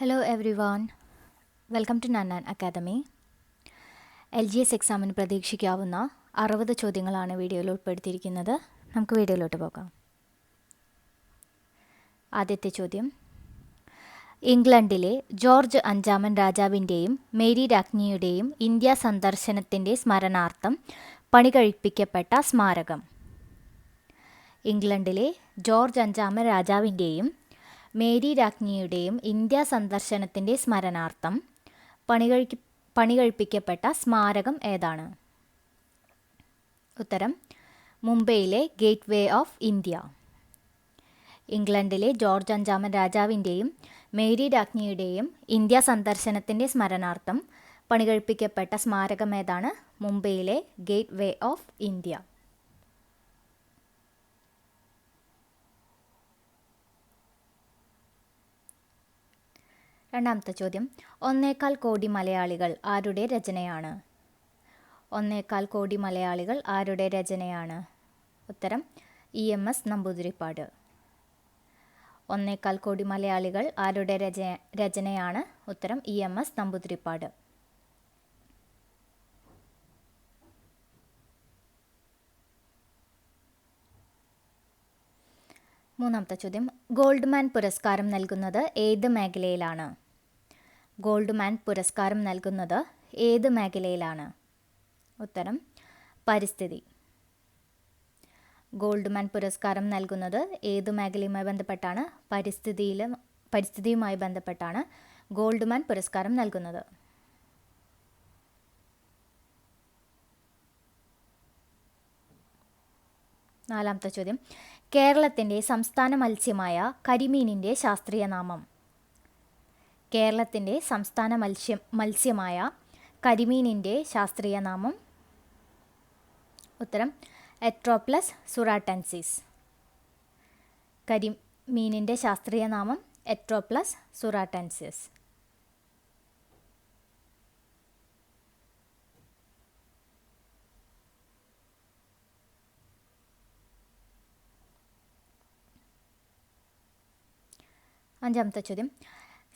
Hello everyone welcome to Nannan academy L G S എക്സാമിന് പ്രതീക്ഷിക്കാവുന്ന അറുപത് ചോദ്യങ്ങളാണ് വീഡിയോയിൽ ഉൾപ്പെടുത്തിയിരിക്കുന്നത്. നമുക്ക് വീഡിയോയിലോട്ട് പോകാം. ആദ്യത്തെ ചോദ്യം. ഇംഗ്ലണ്ടിലെ ജോർജ് അഞ്ചാമൻ രാജാവിന്റെയും മേരി രാജ്ഞിയുടെയും ഇന്ത്യ സന്ദർശനത്തിന്റെ സ്മരണാർത്ഥം പണികഴിപ്പിക്കപ്പെട്ട സ്മാരകം. ഇംഗ്ലണ്ടിലെ ജോർജ് അഞ്ചാമൻ രാജാവിന്റെയും മേരി രാജ്ഞിയുടെയും ഇന്ത്യ സന്ദർശനത്തിന്റെ സ്മരണാർത്ഥം പണികഴിക്ക് പണികഴിപ്പിക്കപ്പെട്ട സ്മാരകം ഏതാണ്? ഉത്തരം മുംബൈയിലെ ഗേറ്റ് വേ ഓഫ് ഇന്ത്യ. ഇംഗ്ലണ്ടിലെ ജോർജ് അഞ്ചാമൻ രാജാവിന്റെയും മേരി രാജ്ഞിയുടെയും ഇന്ത്യ സന്ദർശനത്തിന്റെ സ്മരണാർത്ഥം പണികഴിപ്പിക്കപ്പെട്ട സ്മാരകം ഏതാണ്? മുംബൈയിലെ ഗേറ്റ് വേ ഓഫ് ഇന്ത്യ. രണ്ടാമത്തെ ചോദ്യം. ഒന്നേക്കാൽ കോടി മലയാളികൾ ആരുടെ രചനയാണ്? ഒന്നേക്കാൽ കോടി മലയാളികൾ ആരുടെ രചനയാണ്? ഉത്തരം ഇ എം എസ് നമ്പൂതിരിപ്പാട്. ഒന്നേക്കാൽ കോടി മലയാളികൾ ആരുടെ രച രചനയാണ്? ഉത്തരം ഇ എം എസ് നമ്പൂതിരിപ്പാട്. മൂന്നാമത്തെ ചോദ്യം ഗോൾഡ്മാൻ പുരസ്കാരം നൽകുന്നത് ഏത് മേഖലയിലാണ്? ഗോൾഡ്മാൻ പുരസ്കാരം നൽകുന്നത് ഏത് മേഖലയിലാണ്? ഉത്തരം പരിസ്ഥിതി. ഗോൾഡ്മാൻ പുരസ്കാരം നൽകുന്നത് ഏത് മേഖലയുമായി ബന്ധപ്പെട്ടാണ്? പരിസ്ഥിതിയിൽ പരിസ്ഥിതിയുമായി ബന്ധപ്പെട്ടാണ് ഗോൾഡ്മാൻ പുരസ്കാരം നൽകുന്നത്. നാലാമത്തെ ചോദ്യം. കേരളത്തിന്റെ സംസ്ഥാന മത്സ്യമായ കരിമീനിന്റെ ശാസ്ത്രീയ നാമം. കേരളത്തിന്റെ സംസ്ഥാന മത്സ്യം മത്സ്യമായ കരിമീനിന്റെ ശാസ്ത്രീയ നാമം. ഉത്തരം എട്രോപ്ലസ് സുറാട്ടൻസിസ് കരിമീനിന്റെ ശാസ്ത്രീയ നാമം എട്രോപ്ലസ് സുറാട്ടൻസിസ് അഞ്ചാമത്തെ ചോദ്യം.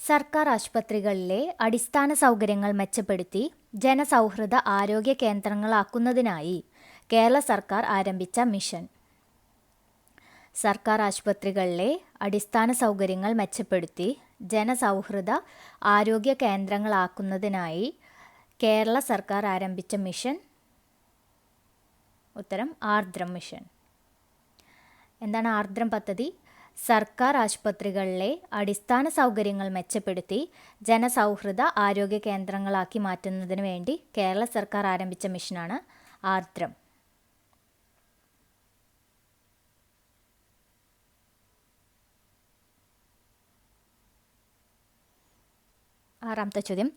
സർക്കാർ ആശുപത്രികളിലെ അടിസ്ഥാന സൗകര്യങ്ങൾ മെച്ചപ്പെടുത്തി ജനസൗഹൃദ ആരോഗ്യ കേന്ദ്രങ്ങളാക്കുന്നതിനായി കേരള സർക്കാർ ആരംഭിച്ച മിഷൻ. സർക്കാർ ആശുപത്രികളിലെ അടിസ്ഥാന സൗകര്യങ്ങൾ മെച്ചപ്പെടുത്തി ജനസൗഹൃദ ആരോഗ്യ കേന്ദ്രങ്ങളാക്കുന്നതിനായി കേരള സർക്കാർ ആരംഭിച്ച മിഷൻ. ഉത്തരം ആർദ്രം മിഷൻ. എന്താണ് ആർദ്രം പദ്ധതി? സർക്കാർ ആശുപത്രികളിലെ അടിസ്ഥാന സൗകര്യങ്ങൾ മെച്ചപ്പെടുത്തി ജനസൗഹൃദ ആരോഗ്യ കേന്ദ്രങ്ങളാക്കി മാറ്റുന്നതിന് വേണ്ടി കേരള സർക്കാർ ആരംഭിച്ച മിഷനാണ് ആർദ്രം. ആറാമത്തെ ചോദ്യം.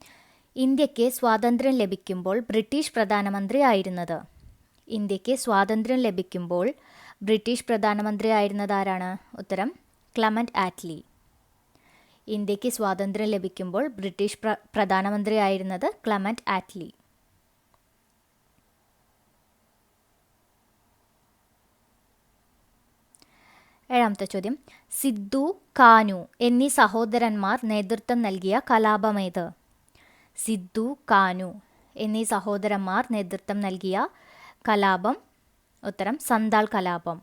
ഇന്ത്യയ്ക്ക് സ്വാതന്ത്ര്യം ലഭിക്കുമ്പോൾ ബ്രിട്ടീഷ് പ്രധാനമന്ത്രി ആയിരുന്നത് ഇന്ത്യയ്ക്ക് സ്വാതന്ത്ര്യം ലഭിക്കുമ്പോൾ ബ്രിട്ടീഷ് പ്രധാനമന്ത്രി ആരാണ് ഉത്തരം ക്ലമന്റ് ആറ്റ്ലി. ഇന്ത്യയ്ക്ക് സ്വാതന്ത്ര്യം ലഭിക്കുമ്പോൾ ബ്രിട്ടീഷ് പ്ര പ്രധാനമന്ത്രി ആയിരുന്നത് ക്ലമന്റ് ആറ്റ്ലി. ഏഴാമത്തെ ചോദ്യം. സിദ്ധു കാനു എന്നീ സഹോദരന്മാർ നേതൃത്വം നൽകിയ കലാപമേത് സിദ്ധു കാനു എന്നീ സഹോദരന്മാർ നേതൃത്വം നൽകിയ കലാപം ഉത്തരം സന്താൾ കലാപം.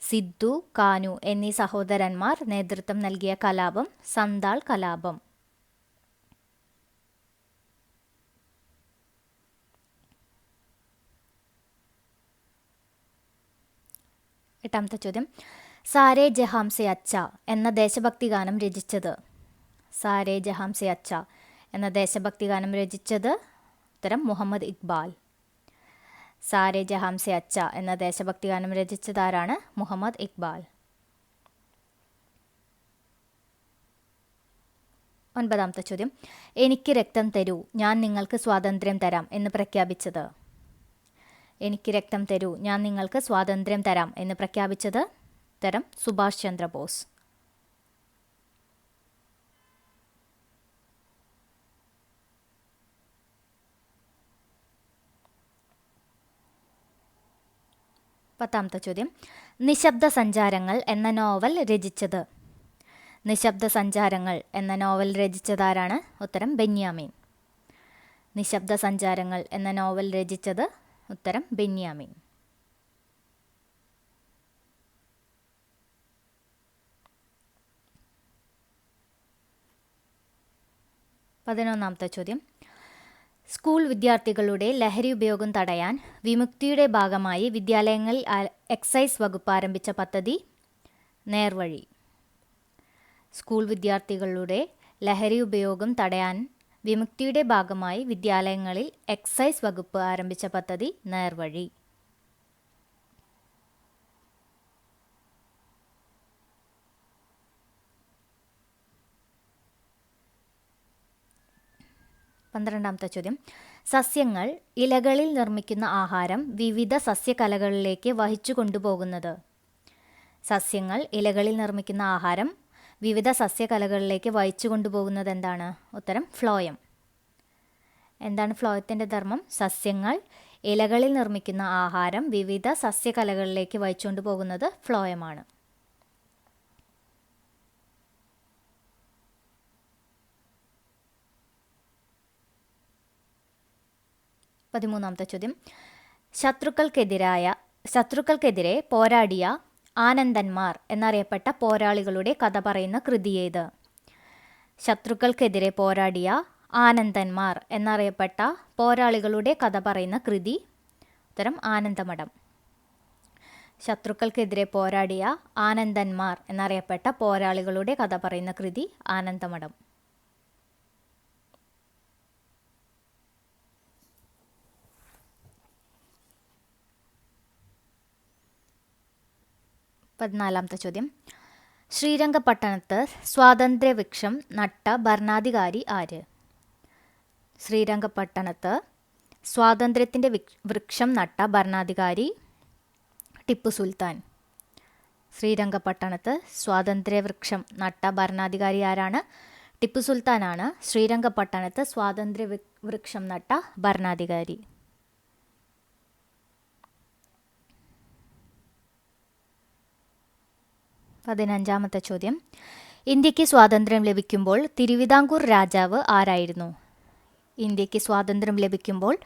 സിദ്ധു കാനു എന്നീ സഹോദരന്മാർ നേതൃത്വം നൽകിയ കലാപം സന്താൾ കലാപം. എട്ടാമത്തെ ചോദ്യം. സാരേ ജഹാംസെ അച്ച എന്ന ദേശഭക്തി ഗാനം രചിച്ചത്. സാരേ ജഹാംസെ അച്ച എന്ന ദേശഭക്തി ഗാനം രചിച്ചത് ഉത്തരം മുഹമ്മദ് ഇക്ബാൽ. സാരേ ജഹാംസെ അച്ച എന്ന ദേശഭക്തി ഗാനം രചിച്ചതാരാണ് മുഹമ്മദ് ഇക്ബാൽ. ഒൻപതാമത്തെ ചോദ്യം. എനിക്ക് രക്തം തരൂ ഞാൻ നിങ്ങൾക്ക് സ്വാതന്ത്ര്യം തരാം എന്ന് പ്രഖ്യാപിച്ചത്. എനിക്ക് രക്തം തരൂ ഞാൻ നിങ്ങൾക്ക് സ്വാതന്ത്ര്യം തരാം എന്ന് പ്രഖ്യാപിച്ചത് തരം സുഭാഷ് ചന്ദ്രബോസ്. പത്താമത്തെ ചോദ്യം. നിശബ്ദ സഞ്ചാരങ്ങൾ എന്ന നോവൽ രചിച്ചത്. നിശബ്ദ സഞ്ചാരങ്ങൾ എന്ന നോവൽ രചിച്ചതാരാണ് ഉത്തരം ബെന്യാമീൻ. നിശബ്ദ സഞ്ചാരങ്ങൾ എന്ന നോവൽ രചിച്ചത് ഉത്തരം ബെന്യാമീൻ. പതിനൊന്നാമത്തെ ചോദ്യം. സ്കൂൾ വിദ്യാർത്ഥികളുടെ ലഹരി ഉപയോഗം തടയാൻ വിമുക്തിയുടെ ഭാഗമായി വിദ്യാലയങ്ങളിൽ എക്സൈസ് വകുപ്പ് ആരംഭിച്ച പദ്ധതി നേർവഴി. സ്കൂൾ വിദ്യാർത്ഥികളുടെ ലഹരി ഉപയോഗം തടയാൻ വിമുക്തിയുടെ ഭാഗമായി വിദ്യാലയങ്ങളിൽ എക്സൈസ് വകുപ്പ് ആരംഭിച്ച പദ്ധതി നേർവഴി. പന്ത്രണ്ടാമത്തെ ചോദ്യം. സസ്യങ്ങൾ ഇലകളിൽ നിർമ്മിക്കുന്ന ആഹാരം വിവിധ സസ്യകലകളിലേക്ക് വഹിച്ചു കൊണ്ടുപോകുന്നത്. സസ്യങ്ങൾ ഇലകളിൽ നിർമ്മിക്കുന്ന ആഹാരം വിവിധ സസ്യകലകളിലേക്ക് വഹിച്ചു കൊണ്ടുപോകുന്നത് എന്താണ്? ഉത്തരം ഫ്ലോയം. എന്താണ് ഫ്ലോയത്തിന്റെ ധർമ്മം? സസ്യങ്ങൾ ഇലകളിൽ നിർമ്മിക്കുന്ന ആഹാരം വിവിധ സസ്യകലകളിലേക്ക് വഹിച്ചുകൊണ്ട് പോകുന്നത് ഫ്ലോയമാണ്. പതിമൂന്നാമത്തെ ചോദ്യം. ശത്രുക്കൾക്കെതിരായ ശത്രുക്കൾക്കെതിരെ പോരാടിയ ആനന്ദന്മാർ എന്നറിയപ്പെട്ട പോരാളികളുടെ കഥ പറയുന്ന കൃതി ഏത്? ശത്രുക്കൾക്കെതിരെ പോരാടിയ ആനന്ദന്മാർ എന്നറിയപ്പെട്ട പോരാളികളുടെ കഥ പറയുന്ന കൃതി. ഉത്തരം ആനന്ദമഠം. ശത്രുക്കൾക്കെതിരെ പോരാടിയ ആനന്ദന്മാർ എന്നറിയപ്പെട്ട പോരാളികളുടെ കഥ പറയുന്ന കൃതി ആനന്ദമഠം. പതിനാലാമത്തെ ചോദ്യം. ശ്രീരംഗപട്ടണത്ത് സ്വാതന്ത്ര്യവൃക്ഷം നട്ട ഭരണാധികാരി ആര്? ശ്രീരംഗപട്ടണത്ത് സ്വാതന്ത്ര്യത്തിന്റെ വൃക്ഷം നട്ട ഭരണാധികാരി ടിപ്പു സുൽത്താൻ. ശ്രീരംഗപട്ടണത്ത് സ്വാതന്ത്ര്യവൃക്ഷം നട്ട ഭരണാധികാരി ആരാണ്? ടിപ്പു സുൽത്താനാണ്. ശ്രീരംഗപട്ടണത്ത് സ്വാതന്ത്ര്യ വൃക്ഷം നട്ട ഭരണാധികാരി. പതിനഞ്ചാമത്തെ ചോദ്യം. ഇന്ത്യയ്ക്ക് സ്വാതന്ത്ര്യം ലഭിക്കുമ്പോൾ തിരുവിതാംകൂർ രാജാവ് ആരായിരുന്നു? ഇന്ത്യയ്ക്ക് സ്വാതന്ത്ര്യം ലഭിക്കുമ്പോൾ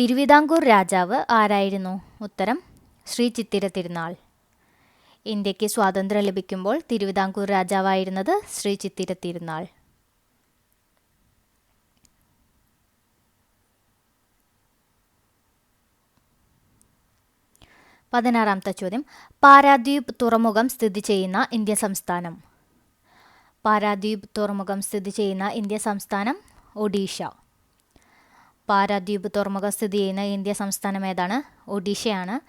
തിരുവിതാംകൂർ രാജാവ് ആരായിരുന്നു? ഉത്തരം ശ്രീ ചിത്തിര തിരുനാൾ. ഇന്ത്യയ്ക്ക് സ്വാതന്ത്ര്യം ലഭിക്കുമ്പോൾ തിരുവിതാംകൂർ രാജാവായിരുന്നത് ശ്രീ ചിത്തിര തിരുനാൾ. പതിനാറാമത്തെ ചോദ്യം. പാരാദ്വീപ് തുറമുഖം സ്ഥിതി ചെയ്യുന്ന ഇന്ത്യ സംസ്ഥാനം. പാരാദ്വീപ് തുറമുഖം സ്ഥിതി ചെയ്യുന്ന ഇന്ത്യ സംസ്ഥാനം ഒഡീഷ. പാരാദ്വീപ് തുറമുഖം സ്ഥിതി ചെയ്യുന്ന ഇന്ത്യ സംസ്ഥാനം ഏതാണ്? ഒഡീഷയാണ്.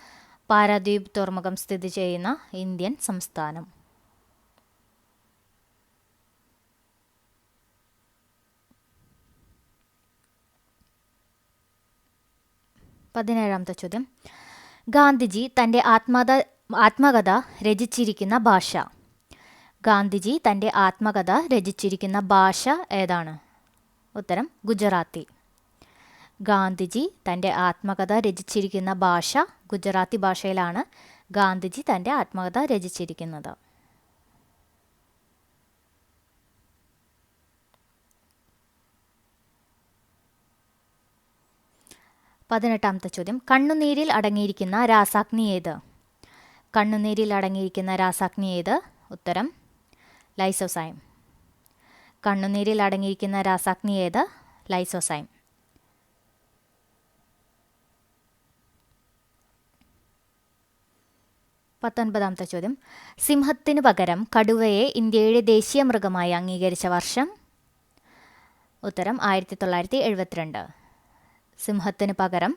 പാരാദ്വീപ് തുറമുഖം സ്ഥിതി ചെയ്യുന്ന ഇന്ത്യൻ സംസ്ഥാനം. പതിനേഴാമത്തെ ചോദ്യം. ഗാന്ധിജി തന്റെ ആത്മകഥ ആത്മകഥ രചിച്ചിരിക്കുന്ന ഭാഷ. ഗാന്ധിജി തന്റെ ആത്മകഥ രചിച്ചിരിക്കുന്ന ഭാഷ ഏതാണ്? ഉത്തരം ഗുജറാത്തി. ഗാന്ധിജി തന്റെ ആത്മകഥ രചിച്ചിരിക്കുന്ന ഭാഷ ഗുജറാത്തി ഭാഷയിലാണ് ഗാന്ധിജി തന്റെ ആത്മകഥ രചിച്ചിരിക്കുന്നത്. പതിനെട്ടാമത്തെ ചോദ്യം. കണ്ണുനീരിൽ അടങ്ങിയിരിക്കുന്ന രാസാഗ്നി ഏത്? കണ്ണുനീരിൽ അടങ്ങിയിരിക്കുന്ന രാസാഗ്നി ഏത്? ഉത്തരം ലൈസോസൈം. കണ്ണുനീരിൽ അടങ്ങിയിരിക്കുന്ന രാസാഗ്നി ഏത്? ലൈസോസൈം. പത്തൊൻപതാമത്തെ ചോദ്യം. സിംഹത്തിന് പകരം കടുവയെ ഇന്ത്യയുടെ ദേശീയ മൃഗമായി അംഗീകരിച്ച വർഷം? ഉത്തരം ആയിരത്തി തൊള്ളായിരത്തി എഴുപത്തിരണ്ട് സിംഹത്തിന് പകരം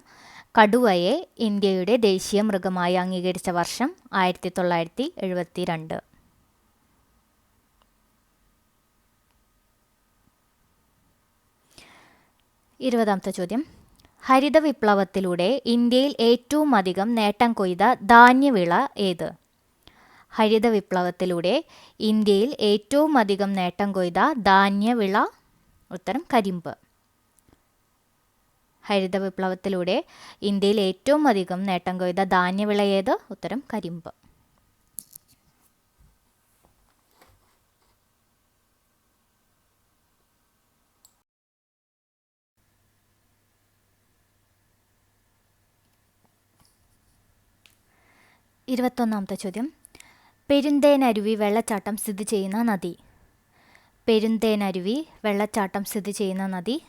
കടുവയെ ഇന്ത്യയുടെ ദേശീയ മൃഗമായി അംഗീകരിച്ച വർഷം ആയിരത്തി തൊള്ളായിരത്തി എഴുപത്തി രണ്ട് ഇരുപതാമത്തെ ചോദ്യം. ഹരിത വിപ്ലവത്തിലൂടെ ഇന്ത്യയിൽ ഏറ്റവും അധികം നേട്ടം കൊയ്ത ധാന്യവിള ഏത്? ഹരിത വിപ്ലവത്തിലൂടെ ഇന്ത്യയിൽ ഏറ്റവും അധികം നേട്ടം കൊയ്ത ധാന്യവിള? ഉത്തരം കരിമ്പ്. ഹരിത വിപ്ലവത്തിലൂടെ ഇന്ത്യയിൽ ഏറ്റവും അധികം നേട്ടം കൊയ്ത ധാന്യവിള ഏത്? ഉത്തരം കരിമ്പ്. ഇരുപത്തൊന്നാമത്തെ ചോദ്യം. പെരുന്തേനരുവി വെള്ളച്ചാട്ടം സ്ഥിതി ചെയ്യുന്ന നദി. പെരുന്തേനരുവി വെള്ളച്ചാട്ടം സ്ഥിതി ചെയ്യുന്ന നദി.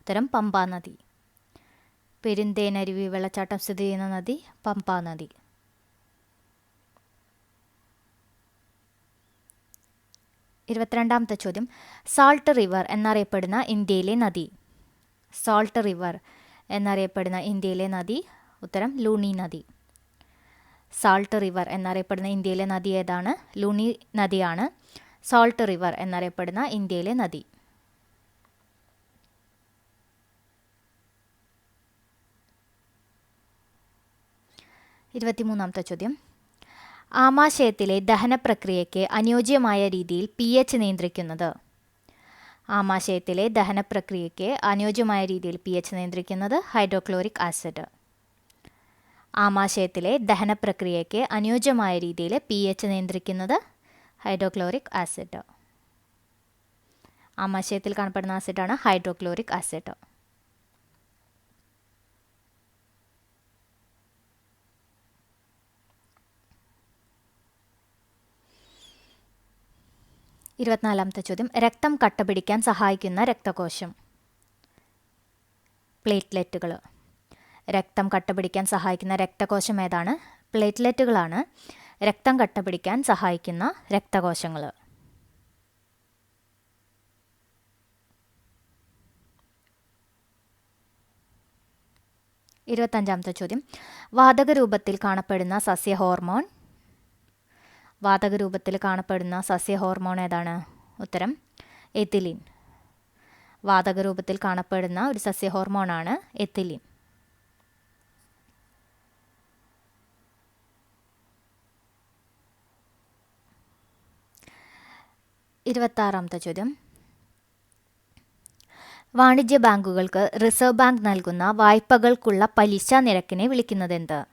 ഉത്തരം പമ്പാ നദി. പെരുന്തേനരുവി വെള്ളച്ചാട്ടം സ്ഥിതി ചെയ്യുന്ന നദി പമ്പാ നദി. ഇരുപത്തിരണ്ടാമത്തെ ചോദ്യം. സാൾട്ട് റിവർ എന്നറിയപ്പെടുന്ന ഇന്ത്യയിലെ നദി. സാൾട്ട് റിവർ എന്നറിയപ്പെടുന്ന ഇന്ത്യയിലെ നദി. ഉത്തരം ലൂണി നദി. സാൾട്ട് റിവർ എന്നറിയപ്പെടുന്ന ഇന്ത്യയിലെ നദി ഏതാണ്? ലൂണി നദിയാണ്. സാൾട്ട് റിവർ എന്നറിയപ്പെടുന്ന ഇന്ത്യയിലെ നദി. ഇരുപത്തിമൂന്നാമത്തെ ചോദ്യം. ആമാശയത്തിലെ ദഹന പ്രക്രിയയ്ക്ക് അനുയോജ്യമായ രീതിയിൽ പി എച്ച് നിയന്ത്രിക്കുന്നത്. ആമാശയത്തിലെ ദഹന പ്രക്രിയയ്ക്ക് അനുയോജ്യമായ രീതിയിൽ പി എച്ച് നിയന്ത്രിക്കുന്നത് ഹൈഡ്രോക്ലോറിക് ആസിഡ് ആമാശയത്തിലെ ദഹന പ്രക്രിയയ്ക്ക് അനുയോജ്യമായ രീതിയിൽ പി എച്ച് നിയന്ത്രിക്കുന്നത് ഹൈഡ്രോക്ലോറിക് ആസിഡ് ആമാശയത്തിൽ കാണപ്പെടുന്ന ആസിഡാണ് ഹൈഡ്രോക്ലോറിക് ആസിഡ് ഇരുപത്തിനാലാമത്തെ ചോദ്യം. രക്തം കട്ടപിടിക്കാൻ സഹായിക്കുന്ന രക്തകോശം. പ്ലേറ്റ്ലെറ്റുകൾ രക്തം കട്ടപിടിക്കാൻ സഹായിക്കുന്ന രക്തകോശം ഏതാണ്? പ്ലേറ്റ്ലെറ്റുകളാണ്. രക്തം കട്ടപിടിക്കാൻ സഹായിക്കുന്ന രക്തകോശങ്ങൾ ഇരുപത്തഞ്ചാമത്തെ ചോദ്യം. വാതക രൂപത്തിൽ കാണപ്പെടുന്ന സസ്യ ഹോർമോൺ വാതക രൂപത്തിൽ കാണപ്പെടുന്ന സസ്യ ഹോർമോൺ ഏതാണ്? ഉത്തരം എത്തിലിൻ. വാതക രൂപത്തിൽ കാണപ്പെടുന്ന ഒരു സസ്യ ഹോർമോണാണ് എത്തിലിൻ. ഇരുപത്താറാമത്തെ ചോദ്യം. വാണിജ്യ ബാങ്കുകൾക്ക് റിസർവ് ബാങ്ക് നൽകുന്ന വായ്പകൾക്കുള്ള പലിശ നിരക്കിനെ വിളിക്കുന്നതെന്ത്?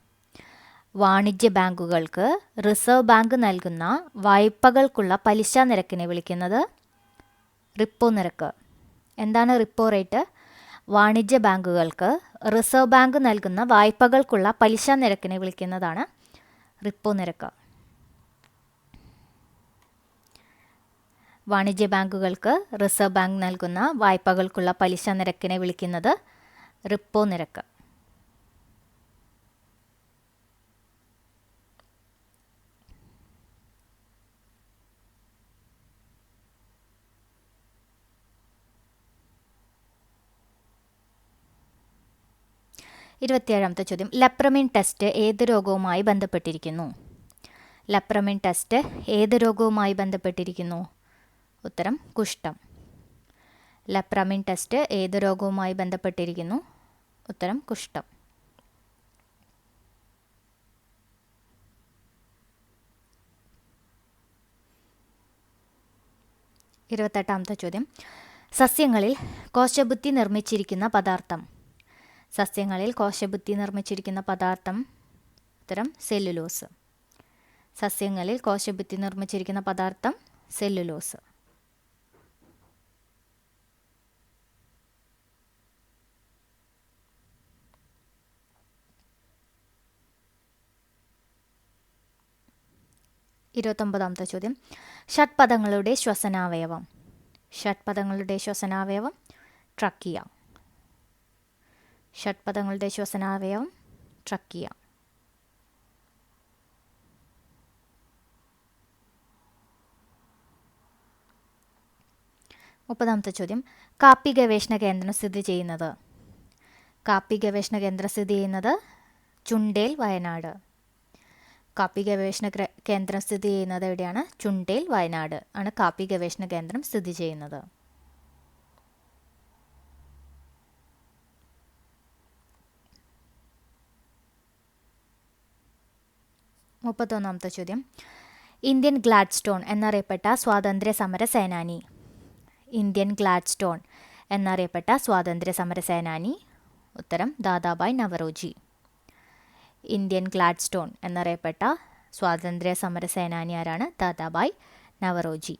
വാണിജ്യ ബാങ്കുകൾക്ക് റിസർവ് ബാങ്ക് നൽകുന്ന വായ്പകൾക്കുള്ള പലിശ നിരക്കിനെ വിളിക്കുന്നത് റിപ്പോ നിരക്ക്. എന്താണ് റിപ്പോ റേറ്റ്? വാണിജ്യ ബാങ്കുകൾക്ക് റിസർവ് ബാങ്ക് നൽകുന്ന വായ്പകൾക്കുള്ള പലിശ നിരക്കിനെ വിളിക്കുന്നതാണ് റിപ്പോ നിരക്ക്. വാണിജ്യ ബാങ്കുകൾക്ക് റിസർവ് ബാങ്ക് നൽകുന്ന വായ്പകൾക്കുള്ള പലിശ നിരക്കിനെ വിളിക്കുന്നത് റിപ്പോ നിരക്ക്. ഇരുപത്തിയേഴാമത്തെ ചോദ്യം. ലപ്രമിൻ ടെസ്റ്റ് ഏത് രോഗവുമായി ബന്ധപ്പെട്ടിരിക്കുന്നു? ലപ്രമിൻ ടെസ്റ്റ് ഏത് രോഗവുമായി ബന്ധപ്പെട്ടിരിക്കുന്നു? ഉത്തരം കുഷ്ഠം. ലപ്രമിൻ ടെസ്റ്റ് ഏത് രോഗവുമായി ബന്ധപ്പെട്ടിരിക്കുന്നു? ഉത്തരം കുഷ്ഠം. ഇരുപത്തെട്ടാമത്തെ ചോദ്യം. സസ്യങ്ങളിൽ കോശബുദ്ധി നിർമ്മിച്ചിരിക്കുന്ന പദാർത്ഥം. സസ്യങ്ങളിൽ കോശബുദ്ധി നിർമ്മിച്ചിരിക്കുന്ന പദാർത്ഥം ഉത്തരം സെല്ലുലോസ്. സസ്യങ്ങളിൽ കോശബുദ്ധി നിർമ്മിച്ചിരിക്കുന്ന പദാർത്ഥം സെല്ലുലോസ്. ഇരുപത്തൊമ്പതാമത്തെ ചോദ്യം. ഷഡ്പദങ്ങളുടെ ശ്വസനാവയവം. ഷഡ്പദങ്ങളുടെ ശ്വസനാവയവം ട്രക്കിയ. ഷഡ്പദങ്ങളുടെ ശ്വസനാവയവം ട്രക്കിയ. മുപ്പതാമത്തെ ചോദ്യം. കാപ്പി ഗവേഷണ കേന്ദ്രം സ്ഥിതി ചെയ്യുന്നത്? കാപ്പി ഗവേഷണ കേന്ദ്രം സ്ഥിതി ചെയ്യുന്നത് ചുണ്ടേൽ വയനാട്. കാപ്പി ഗവേഷണ കേന്ദ്രം സ്ഥിതി ചെയ്യുന്നത് എവിടെയാണ്? ചുണ്ടേൽ വയനാട് ആണ് കാപ്പി ഗവേഷണ കേന്ദ്രം സ്ഥിതി ചെയ്യുന്നത്. മുപ്പത്തൊന്നാമത്തെ ചോദ്യം ഇന്ത്യൻ ഗ്ലാഡ്സ്റ്റോൺ എന്നറിയപ്പെട്ട സ്വാതന്ത്ര്യ സമര സേനാനി. ഇന്ത്യൻ ഗ്ലാഡ്സ്റ്റോൺ എന്നറിയപ്പെട്ട സ്വാതന്ത്ര്യ സമര സേനാനി. ഉത്തരം ദാദാബായ് നവറോജി. ഇന്ത്യൻ ഗ്ലാഡ്സ്റ്റോൺ എന്നറിയപ്പെട്ട സ്വാതന്ത്ര്യ സമര സേനാനി ആരാണ്? ദാദാബായ് നവറോജി.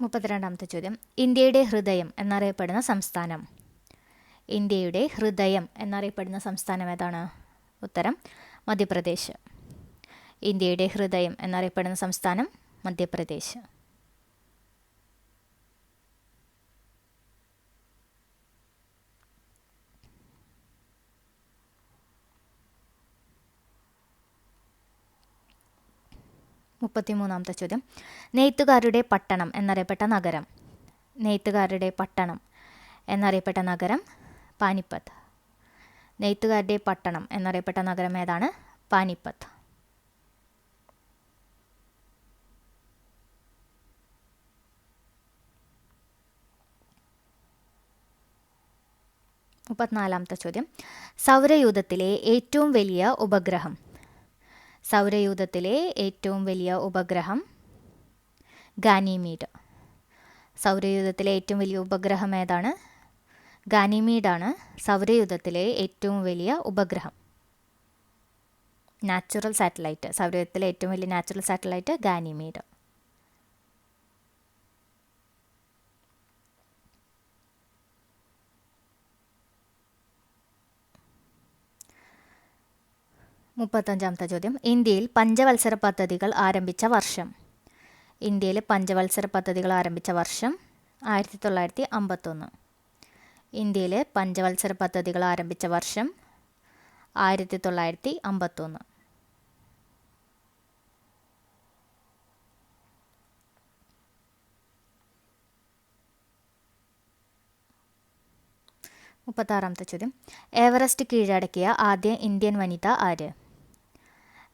മുപ്പത്തിരണ്ടാമത്തെ ചോദ്യം. ഇന്ത്യയുടെ ഹൃദയം എന്നറിയപ്പെടുന്ന സംസ്ഥാനം. ഇന്ത്യയുടെ ഹൃദയം എന്നറിയപ്പെടുന്ന സംസ്ഥാനം ഏതാണ്? ഉത്തരം മധ്യപ്രദേശ്. ഇന്ത്യയുടെ ഹൃദയം എന്നറിയപ്പെടുന്ന സംസ്ഥാനം മധ്യപ്രദേശ്. മുപ്പത്തിമൂന്നാമത്തെ ചോദ്യം നെയ്ത്തുകാരുടെ പട്ടണം എന്നറിയപ്പെട്ട നഗരം. നെയ്ത്തുകാരുടെ പട്ടണം എന്നറിയപ്പെട്ട നഗരം പാനിപ്പത്ത്. നെയ്ത്തുകാരുടെ പട്ടണം എന്നറിയപ്പെട്ട നഗരം ഏതാണ്? പാനിപ്പത്ത്. മുപ്പത്തിനാലാമത്തെ ചോദ്യം സൗരയൂഥത്തിലെ ഏറ്റവും വലിയ ഉപഗ്രഹം. സൗരയൂഥത്തിലെ ഏറ്റവും വലിയ ഉപഗ്രഹം ഗാനിമീഡ്. സൗരയൂഥത്തിലെ ഏറ്റവും വലിയ ഉപഗ്രഹം ഏതാണ്? ഗാനിമീഡാണ് സൗരയൂഥത്തിലെ ഏറ്റവും വലിയ ഉപഗ്രഹം. Natural satellite. സൗരയൂഥത്തിലെ ഏറ്റവും വലിയ നാച്ചുറൽ സാറ്റലൈറ്റ് ഗാനിമീഡ്. മുപ്പത്തഞ്ചാമത്തെ ചോദ്യം ഇന്ത്യയിൽ പഞ്ചവത്സര പദ്ധതികൾ ആരംഭിച്ച വർഷം. ഇന്ത്യയിൽ പഞ്ചവത്സര പദ്ധതികൾ ആരംഭിച്ച വർഷം ആയിരത്തി തൊള്ളായിരത്തി അമ്പത്തൊന്ന് ഇന്ത്യയിലെ പഞ്ചവത്സര പദ്ധതികൾ ആരംഭിച്ച വർഷം ആയിരത്തി തൊള്ളായിരത്തി അമ്പത്തൊന്ന് മുപ്പത്താറാമത്തെ ചോദ്യം എവറസ്റ്റ് കീഴടക്കിയ ആദ്യ ഇന്ത്യൻ വനിത ആര്?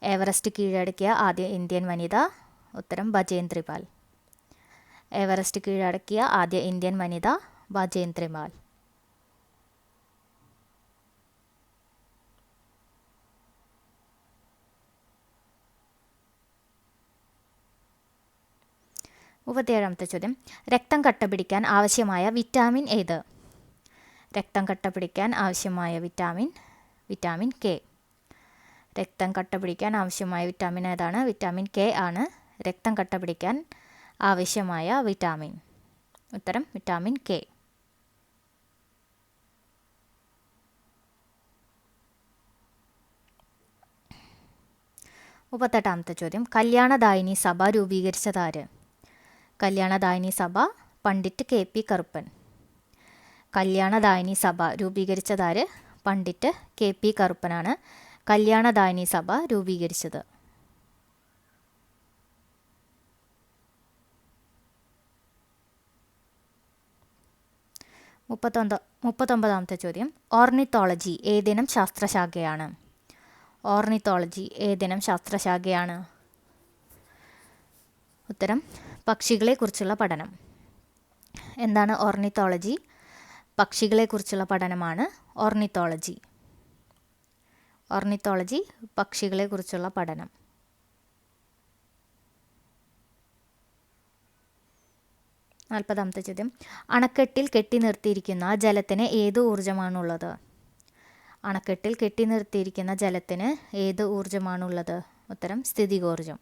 എവറസ്റ്റ് കീഴടക്കിയ ആദ്യ ഇന്ത്യൻ വനിത ഉത്തരം ബജേന്ദ്രിപാൽ എവറസ്റ്റ് കീഴടക്കിയ ആദ്യ ഇന്ത്യൻ വനിത ബജേന്ദ്രിമാൽ മുപ്പത്തിയേഴാമത്തെ ചോദ്യം. രക്തം കട്ടപിടിക്കാൻ ആവശ്യമായ വിറ്റാമിൻ ഏത്? രക്തം കട്ടപിടിക്കാൻ ആവശ്യമായ വിറ്റാമിൻ വിറ്റാമിൻ കെ. രക്തം കട്ട പിടിക്കാൻ ആവശ്യമായ വിറ്റാമിൻ ഏതാണ്? വിറ്റാമിൻ കെ ആണ്. രക്തം കട്ട പിടിക്കാൻ ആവശ്യമായ വിറ്റാമിൻ ഉത്തരം വിറ്റാമിൻ കെ മുപ്പത്തെട്ടാമത്തെ ചോദ്യം. Kalyanadayini Sabha രൂപീകരിച്ചതാര്? Kalyanadayini Sabha Pandit K P Karuppan. Kalyanadayini Sabha രൂപീകരിച്ചതാര്? പണ്ഡിറ്റ് കെ പി കറുപ്പനാണ്. കല്യാണദായിനി സഭ രൂപീകരിച്ചത്. മുപ്പത്തൊന്ന് മുപ്പത്തൊമ്പതാമത്തെ ചോദ്യം. ഓർണിത്തോളജി ഏതിനം ശാസ്ത്രശാഖയാണ്? ഓർണിത്തോളജി ഏതിനം ശാസ്ത്രശാഖയാണ്? ഉത്തരം പക്ഷികളെക്കുറിച്ചുള്ള പഠനം. എന്താണ് ഓർണിത്തോളജി? പക്ഷികളെക്കുറിച്ചുള്ള പഠനമാണ് ഓർണിത്തോളജി. ഓർണിത്തോളജി പക്ഷികളെക്കുറിച്ചുള്ള പഠനം. നാൽപ്പതാമത്തെ ചോദ്യം. അണക്കെട്ടിൽ കെട്ടി നിർത്തിയിരിക്കുന്ന ജലത്തിന് ഏത് ഊർജമാണുള്ളത്? അണക്കെട്ടിൽ കെട്ടി നിർത്തിയിരിക്കുന്ന ജലത്തിന് ഏത് ഊർജമാണുള്ളത്? ഉത്തരം സ്ഥിതികോർജം.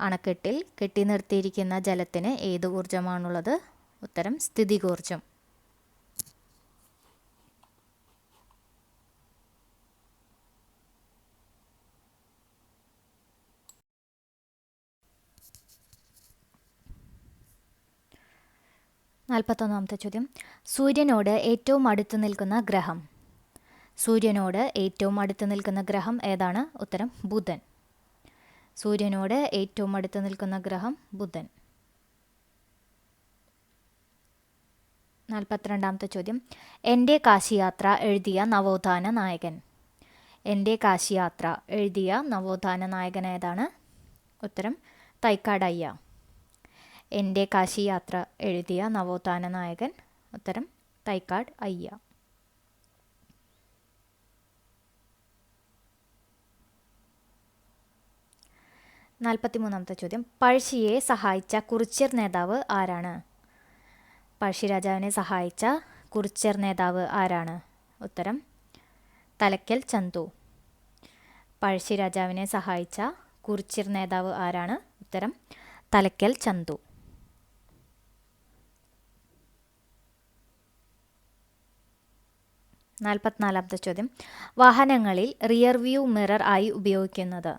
അണക്കെട്ടിൽ കെട്ടി നിർത്തിയിരിക്കുന്ന ജലത്തിന് ഏത് ഊർജമാണുള്ളത്? ഉത്തരം സ്ഥിതികോർജം. നാൽപ്പത്തൊന്നാമത്തെ ചോദ്യം. സൂര്യനോട് ഏറ്റവും അടുത്ത് നിൽക്കുന്ന ഗ്രഹം. സൂര്യനോട് ഏറ്റവും അടുത്ത് നിൽക്കുന്ന ഗ്രഹം ഏതാണ്? ഉത്തരം ബുധൻ. സൂര്യനോട് ഏറ്റവും അടുത്ത് നിൽക്കുന്ന ഗ്രഹം ബുധൻ. നാൽപ്പത്തിരണ്ടാമത്തെ ചോദ്യം. എന്റെ കാശിയാത്ര എഴുതിയ നവോത്ഥാന നായകൻ. എന്റെ കാശിയാത്ര എഴുതിയ നവോത്ഥാന നായകൻ ഏതാണ്? ഉത്തരം തൈക്കാടയ്യ. എന്റെ കാശിയാത്ര എഴുതിയ നവോത്ഥാന നായകൻ ഉത്തരം തൈക്കാട് അയ്യ. നാൽപ്പത്തിമൂന്നാമത്തെ ചോദ്യം. പഴശ്ശിയെ സഹായിച്ച കുറിച്യർ നേതാവ് ആരാണ്? പഴശ്ശി രാജാവിനെ സഹായിച്ച കുറിച്യർ നേതാവ് ആരാണ്? ഉത്തരം തലക്കൽ ചന്തു. പഴശ്ശി രാജാവിനെ സഹായിച്ച കുറിച്യർ നേതാവ് ആരാണ്? ഉത്തരം തലക്കൽ ചന്തു. നാൽപ്പത്തിനാലാമത്തെ ചോദ്യം. വാഹനങ്ങളിൽ റിയർ വ്യൂ മിറർ ആയി ഉപയോഗിക്കുന്നത്.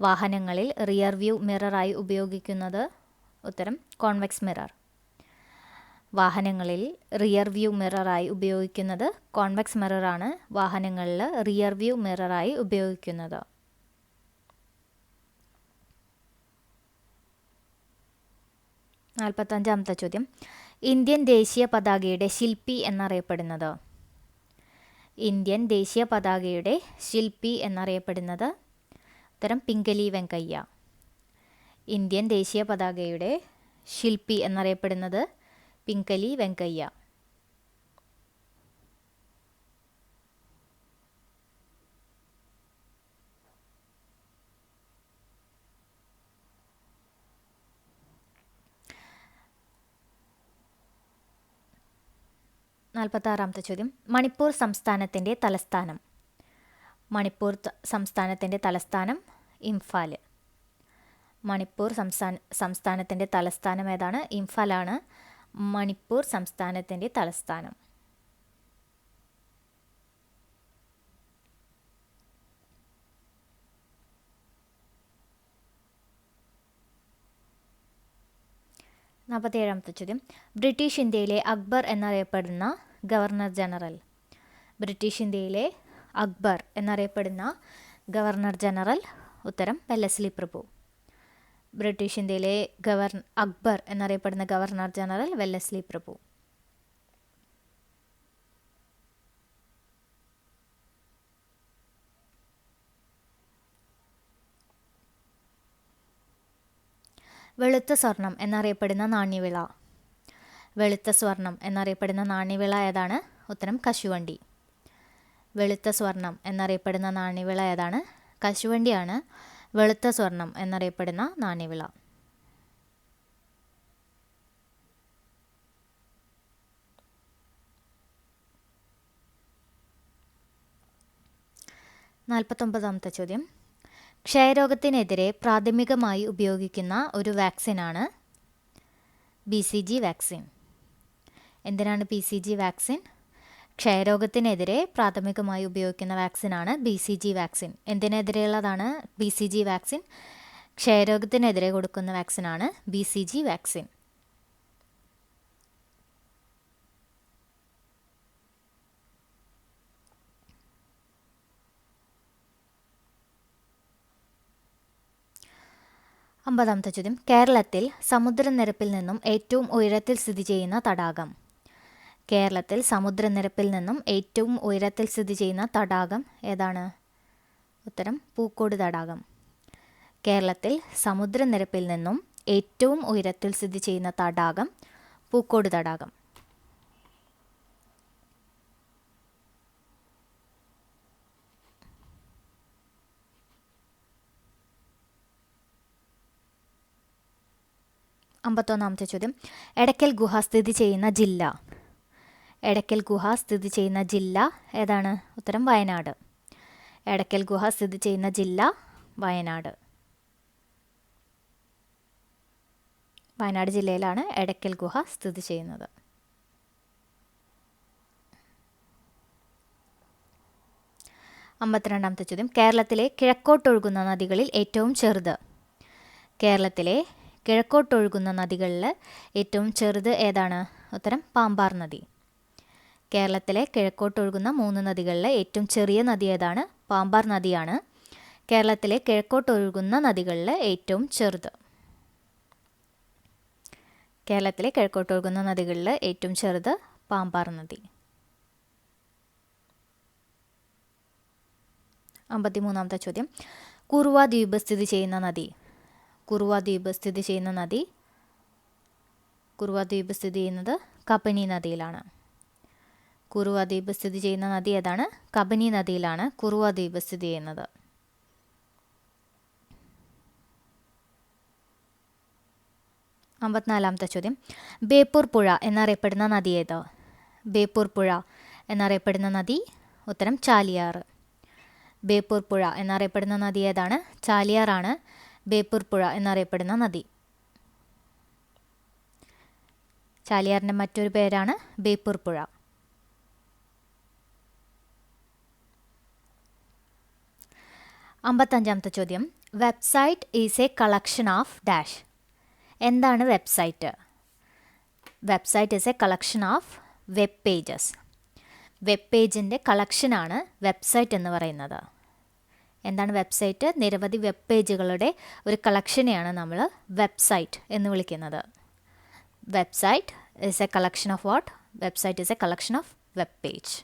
വാഹനങ്ങളിൽ റിയർ വ്യൂ മിറർ ആയി ഉപയോഗിക്കുന്നത് ഉത്തരം കോൺവെക്സ് മിറർ വാഹനങ്ങളിൽ റിയർ വ്യൂ മിററായി ഉപയോഗിക്കുന്നത് കോൺവെക്സ് മിററാണ് വാഹനങ്ങളിൽ റിയർ വ്യൂ മിററായി ഉപയോഗിക്കുന്നത്. നാൽപ്പത്തഞ്ചാമത്തെ ചോദ്യം. ഇന്ത്യൻ ദേശീയ പതാകയുടെ ശില്പി എന്നറിയപ്പെടുന്നത്. ഇന്ത്യൻ ദേശീയ പതാകയുടെ ശില്പി എന്നറിയപ്പെടുന്നത് ഉത്തരം പിങ്കലി വെങ്കയ്യ. ഇന്ത്യൻ ദേശീയ പതാകയുടെ ശില്പി എന്നറിയപ്പെടുന്നത് പിങ്കലി വെങ്കയ്യ. നാൽപ്പത്താറാമത്തെ ചോദ്യം. മണിപ്പൂർ സംസ്ഥാനത്തിന്റെ തലസ്ഥാനം. മണിപ്പൂർ സംസ്ഥാനത്തിന്റെ തലസ്ഥാനം ഇംഫാൽ. മണിപ്പൂർ സംസ്ഥാന സംസ്ഥാനത്തിന്റെ തലസ്ഥാനം ഏതാണ്? ഇംഫാലാണ് മണിപ്പൂർ സംസ്ഥാനത്തിന്റെ തലസ്ഥാനം. നാൽപ്പത്തിയേഴാമത്തെ ചോദ്യം ബ്രിട്ടീഷ് ഇന്ത്യയിലെ അക്ബർ എന്നറിയപ്പെടുന്ന ഗവർണർ ജനറൽ. ബ്രിട്ടീഷ് ഇന്ത്യയിലെ അക്ബർ എന്നറിയപ്പെടുന്ന ഗവർണർ ജനറൽ. ഉത്തരം വെല്ലസ്ലി പ്രഭു. ബ്രിട്ടീഷ് ഇന്ത്യയിലെ ഗവർ അക്ബർ എന്നറിയപ്പെടുന്ന ഗവർണർ ജനറൽ വെല്ലസ്ലി പ്രഭു. വെളുത്ത സ്വർണം എന്നറിയപ്പെടുന്ന നാണ്യവിള. വെളുത്ത സ്വർണം എന്നറിയപ്പെടുന്ന നാണ്യവിള ഏതാണ്? ഉത്തരം കശുവണ്ടി. വെളുത്ത സ്വർണം എന്നറിയപ്പെടുന്ന നാണ്യവിള ഏതാണ്? കശുവണ്ടിയാണ്. വെളുത്ത സ്വർണം എന്നറിയപ്പെടുന്ന നാണ്യവിള. നാൽപ്പത്തൊമ്പതാമത്തെ ചോദ്യം. ക്ഷയരോഗത്തിനെതിരെ പ്രാഥമികമായി ഉപയോഗിക്കുന്ന ഒരു വാക്സിനാണ് ബി സി ജി വാക്സിൻ എന്തിനാണ് ബി സി ജി വാക്സിൻ ക്ഷയരോഗത്തിനെതിരെ പ്രാഥമികമായി ഉപയോഗിക്കുന്ന വാക്സിനാണ് ബി സി ജി വാക്സിൻ എന്തിനെതിരെയുള്ളതാണ് ബി സി ജി വാക്സിൻ ക്ഷയരോഗത്തിനെതിരെ കൊടുക്കുന്ന വാക്സിനാണ് ബി സി ജി വാക്സിൻ അമ്പതാമത്തെ ചോദ്യം. കേരളത്തിൽ സമുദ്രനിരപ്പിൽ നിന്നും ഏറ്റവും ഉയരത്തിൽ സ്ഥിതി ചെയ്യുന്ന തടാകം. കേരളത്തിൽ സമുദ്രനിരപ്പിൽ നിന്നും ഏറ്റവും ഉയരത്തിൽ സ്ഥിതി ചെയ്യുന്ന തടാകം ഏതാണ്? ഉത്തരം പൂക്കോട് തടാകം. കേരളത്തിൽ സമുദ്രനിരപ്പിൽ നിന്നും ഏറ്റവും ഉയരത്തിൽ സ്ഥിതി ചെയ്യുന്ന തടാകം പൂക്കോട് തടാകം. അമ്പത്തൊന്നാമത്തെ ചോദ്യം. എടക്കൽ ഗുഹ സ്ഥിതി ചെയ്യുന്ന ജില്ല. എടക്കൽ ഗുഹ സ്ഥിതി ചെയ്യുന്ന ജില്ല ഏതാണ്? ഉത്തരം വയനാട്. എടക്കൽ ഗുഹ സ്ഥിതി ചെയ്യുന്ന ജില്ല വയനാട്. വയനാട് ജില്ലയിലാണ് എടക്കൽ ഗുഹ സ്ഥിതി ചെയ്യുന്നത്. അമ്പത്തിരണ്ടാമത്തെ ചോദ്യം. കേരളത്തിലെ കിഴക്കോട്ടൊഴുകുന്ന നദികളിൽ ഏറ്റവും ചെറുത്. കേരളത്തിലെ കിഴക്കോട്ടൊഴുകുന്ന നദികളിൽ ഏറ്റവും ചെറുത് ഏതാണ്? ഉത്തരം പാമ്പാർ നദി. കേരളത്തിലെ കിഴക്കോട്ടൊഴുകുന്ന മൂന്ന് നദികളിൽ ഏറ്റവും ചെറിയ നദി ഏതാണ്? പാമ്പാർ നദിയാണ്. കേരളത്തിലെ കിഴക്കോട്ടൊഴുകുന്ന നദികളിൽ ഏറ്റവും ചെറുത്. കേരളത്തിലെ കിഴക്കോട്ടൊഴുകുന്ന നദികളിൽ ഏറ്റവും ചെറുത് പാമ്പാർ നദി. അമ്പത്തിമൂന്നാമത്തെ ചോദ്യം. കുറുവ ദ്വീപ് സ്ഥിതി ചെയ്യുന്ന നദി. കുറുവ ദ്വീപ് സ്ഥിതി ചെയ്യുന്ന നദി. കുറുവ ദ്വീപ് സ്ഥിതി ചെയ്യുന്നത് കബനി നദിയിലാണ്. കുറുവ ദ്വീപ് സ്ഥിതി ചെയ്യുന്ന നദി ഏതാണ്? കബനി നദിയിലാണ് കുറുവ ദ്വീപ് സ്ഥിതി ചെയ്യുന്നത്. അമ്പത്തിനാലാമത്തെ ചോദ്യം. ബേപ്പൂർ പുഴ എന്നറിയപ്പെടുന്ന നദി ഏത്? ബേപ്പൂർ പുഴ എന്നറിയപ്പെടുന്ന നദി ഉത്തരം ചാലിയാർ. ബേപ്പൂർ പുഴ എന്നറിയപ്പെടുന്ന നദി ഏതാണ്? ചാലിയാറാണ്. ബേപ്പൂർപ്പുഴ എന്നറിയപ്പെടുന്ന നദി. ചാലിയാറിന്റെ മറ്റൊരു പേരാണ് ബേപ്പൂർപ്പുഴ അമ്പത്തഞ്ചാമത്തെ ചോദ്യം. Website is a collection of dash. എന്താണ് website? Website is a collection of web pages. Web പേജിന്റെ കളക്ഷനാണ് വെബ്സൈറ്റ് എന്ന് പറയുന്നത്. എന്താണ് വെബ്സൈറ്റ്? നിരവധി വെബ് പേജുകളുടെ ഒരു കളക്ഷനെയാണ് നമ്മൾ വെബ്സൈറ്റ് എന്ന് വിളിക്കുന്നത്. Website is a collection of what website is a collection of web page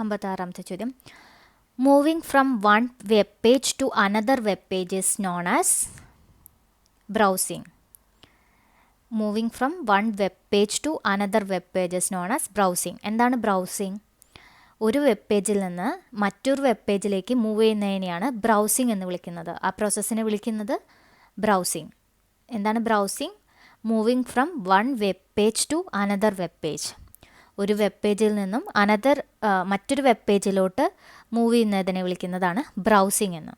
അമ്പത്താറാമത്തെ ചോദ്യം moving from one web page to another web page is known as browsing moving from one web page to another web pages known as browsing എന്താണ് browsing ഒരു web പേജിൽ നിന്ന് മറ്റൊരു web പേജിലേക്ക് move ചെയ്യുന്നതിനെയാണ് browsing എന്ന് വിളിക്കുന്നത്. ആ പ്രോസസ്സിനെ വിളിക്കുന്നത് ബ്രൗസിങ് എന്താണ് browsing moving from one web page to another web page ഒരു വെബ് പേജിൽ നിന്നും അനദർ മറ്റൊരു വെബ് പേജിലോട്ട് മൂവ് ചെയ്യുന്നതിനെ വിളിക്കുന്നതാണ് ബ്രൗസിംഗ് എന്ന്.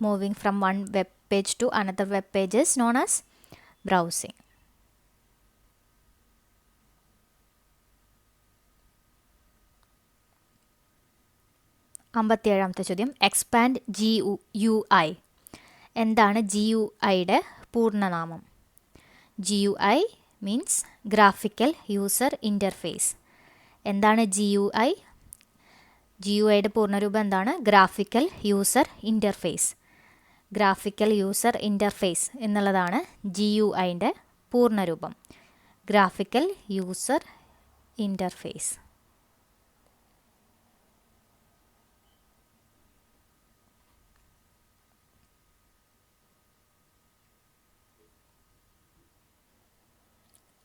Moving from one web page to another web pages known as browsing അമ്പത്തിയേഴാമത്തെ ചോദ്യം എക്സ്പാൻഡ് ജി യു ഐ എന്താണ് G U ഐയുടെ പൂർണനാമം? G U I means graphical user interface എന്താണ് G U I G U ഐയുടെ പൂർണരൂപം എന്താണ്? Graphical user interface graphical user interface എന്നുള്ളതാണ് G U ഐന്റെ പൂർണരൂപം. ഗ്രാഫിക്കൽ യൂസർ ഇന്റർഫേസ്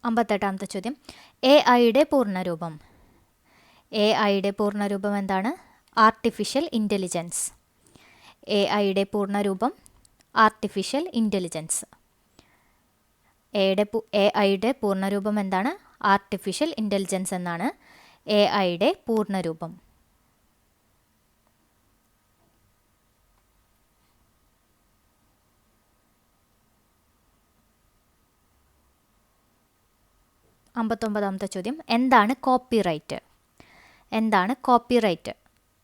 അമ്പത്തെട്ടാമത്തെ ചോദ്യം. എ ഐയുടെ പൂർണരൂപം. എ ഐയുടെ പൂർണരൂപം എന്താണ്? ആർട്ടിഫിഷ്യൽ ഇന്റലിജൻസ് എ ഐയുടെ പൂർണരൂപം ആർട്ടിഫിഷ്യൽ ഇന്റലിജൻസ് എയുടെ എ ഐയുടെ പൂർണരൂപം എന്താണ്? ആർട്ടിഫിഷ്യൽ ഇന്റലിജൻസ് എന്നാണ് എ ഐയുടെ പൂർണരൂപം. അമ്പത്തൊമ്പതാമത്തെ ചോദ്യം. എന്താണ് കോപ്പിറൈറ്റ് എന്താണ് കോപ്പിറൈറ്റ്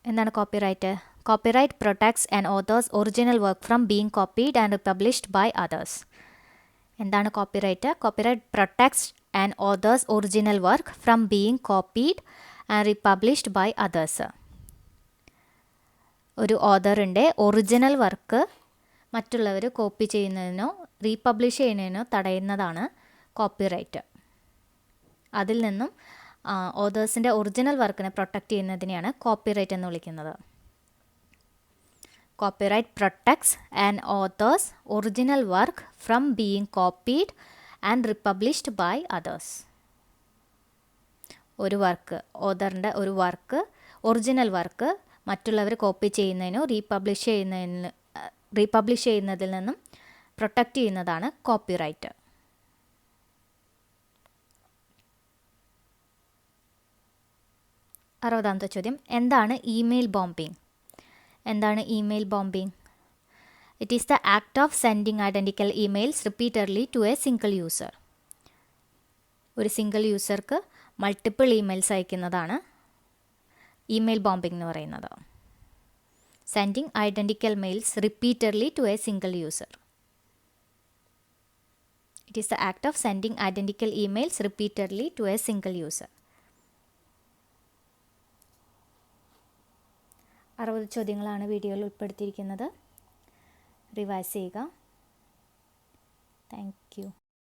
എന്താണ് copyright copyright protects and authors original work from being copied and published by others എന്താണ് copyright copyright protects and authors original work from being copied and republished by others ഒരു ഓതറിന്റെ original work മറ്റുള്ളവർ copy ചെയ്യുന്നതിനോ republish ചെയ്യുന്നതിനോ തടയുന്നതാണ് copyright അതിൽ നിന്നും ഓതേഴ്സിന്റെ ഒറിജിനൽ വർക്കിനെ പ്രൊട്ടക്റ്റ് ചെയ്യുന്നതിനെയാണ് കോപ്പിറൈറ്റ് എന്ന് വിളിക്കുന്നത്. Copyright protects and authors original work from being copied and republished by others ഒരു വർക്ക് ഓതറിന്റെ ഒരു വർക്ക് ഒറിജിനൽ വർക്ക് മറ്റുള്ളവർ കോപ്പി ചെയ്യുന്നതിനോ റീപ്പബ്ലിഷ് ചെയ്യുന്നതിന് റീപ്പബ്ലിഷ് ചെയ്യുന്നതിൽ നിന്നും പ്രൊട്ടക്റ്റ് ചെയ്യുന്നതാണ് കോപ്പിറൈറ്റ് അറുപതാമത്തെ ചോദ്യം. എന്താണ് ഇമെയിൽ ബോംബിംഗ്? എന്താണ് email bombing? It is the act of sending identical emails repeatedly to a single user ഒരു സിംഗിൾ യൂസർക്ക് മൾട്ടിപ്പിൾ ഇമെയിൽസ് അയക്കുന്നതാണ് ഇമെയിൽ ബോംബിംഗ് എന്ന് പറയുന്നത്. Sending identical mails repeatedly to a single user it is the act of sending identical emails repeatedly to a single user അറുപത് ചോദ്യങ്ങളാണ് വീഡിയോയിൽ ഉൾപ്പെടുത്തിയിരിക്കുന്നത്. Revise ചെയ്യുക. Thank you